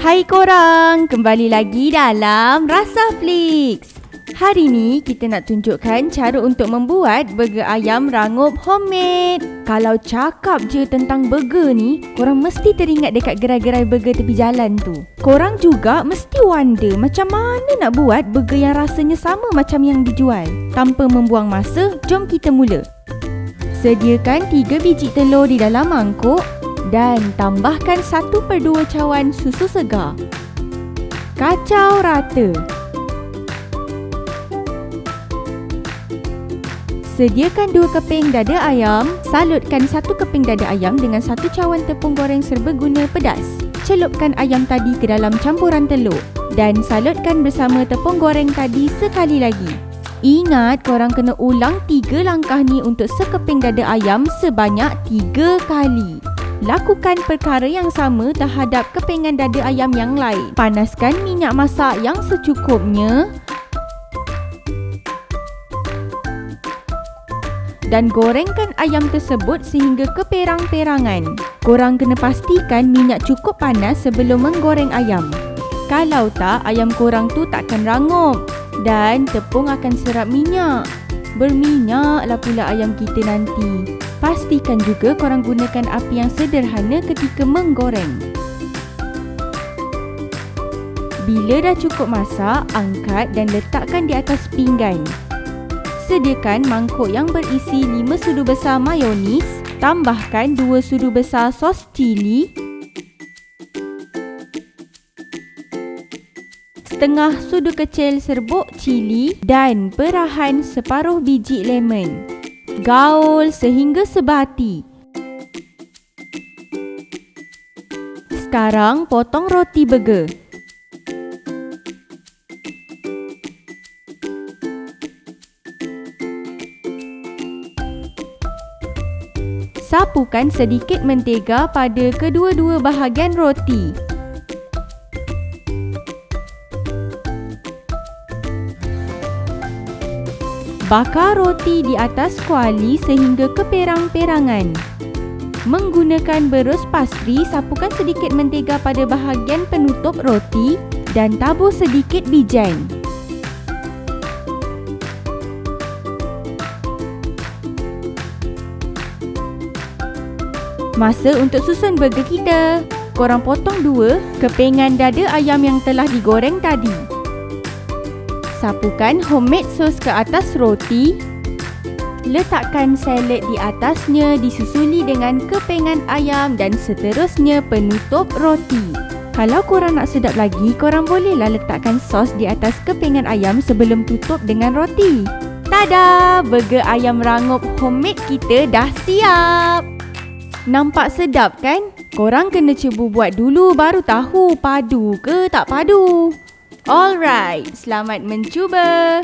Hai korang, kembali lagi dalam Rasa Flix. Hari ni kita nak tunjukkan cara untuk membuat burger ayam rangup homemade. Kalau cakap je tentang burger ni, korang mesti teringat dekat gerai-gerai burger tepi jalan tu. Korang juga mesti wonder macam mana nak buat burger yang rasanya sama macam yang dijual. Tanpa membuang masa, jom kita mula. Sediakan 3 biji telur di dalam mangkuk dan tambahkan 1 per 2 cawan susu segar. Kacau rata. Sediakan 2 keping dada ayam. Salutkan 1 keping dada ayam dengan 1 cawan tepung goreng serbaguna pedas. Celupkan ayam tadi ke dalam campuran telur dan salutkan bersama tepung goreng tadi sekali lagi. Ingat korang kena ulang 3 langkah ni untuk sekeping dada ayam sebanyak 3 kali. Lakukan perkara yang sama terhadap kepingan dada ayam yang lain. Panaskan minyak masak yang secukupnya. Dan gorengkan ayam tersebut sehingga keperang-perangan. Korang kena pastikan minyak cukup panas sebelum menggoreng ayam. Kalau tak, ayam korang tu takkan rangup. Dan tepung akan serap minyak. Berminyaklah pula ayam kita nanti. Pastikan juga korang gunakan api yang sederhana ketika menggoreng. Bila dah cukup masak, angkat dan letakkan di atas pinggan. Sediakan mangkuk yang berisi 5 sudu besar mayonis, tambahkan 2 sudu besar sos cili, setengah sudu kecil serbuk cili dan perahan separuh biji lemon gaul sehingga sebati. Sekarang potong roti burger. Sapukan sedikit mentega pada kedua-dua bahagian roti. Bakar roti di atas kuali sehingga keperang-perangan. Menggunakan berus pastry, sapukan sedikit mentega pada bahagian penutup roti dan tabur sedikit bijan. Masa untuk susun burger kita. Korang potong dua kepingan dada ayam yang telah digoreng tadi. Sapukan homemade sos ke atas roti. Letakkan salad di atasnya disusuli dengan kepengan ayam dan seterusnya penutup roti. Kalau korang nak sedap lagi, korang bolehlah letakkan sos di atas kepengan ayam sebelum tutup dengan roti. Tada! Burger ayam rangup homemade kita dah siap! Nampak sedap kan? Korang kena cuba buat dulu baru tahu padu ke tak padu. Alright, selamat mencuba.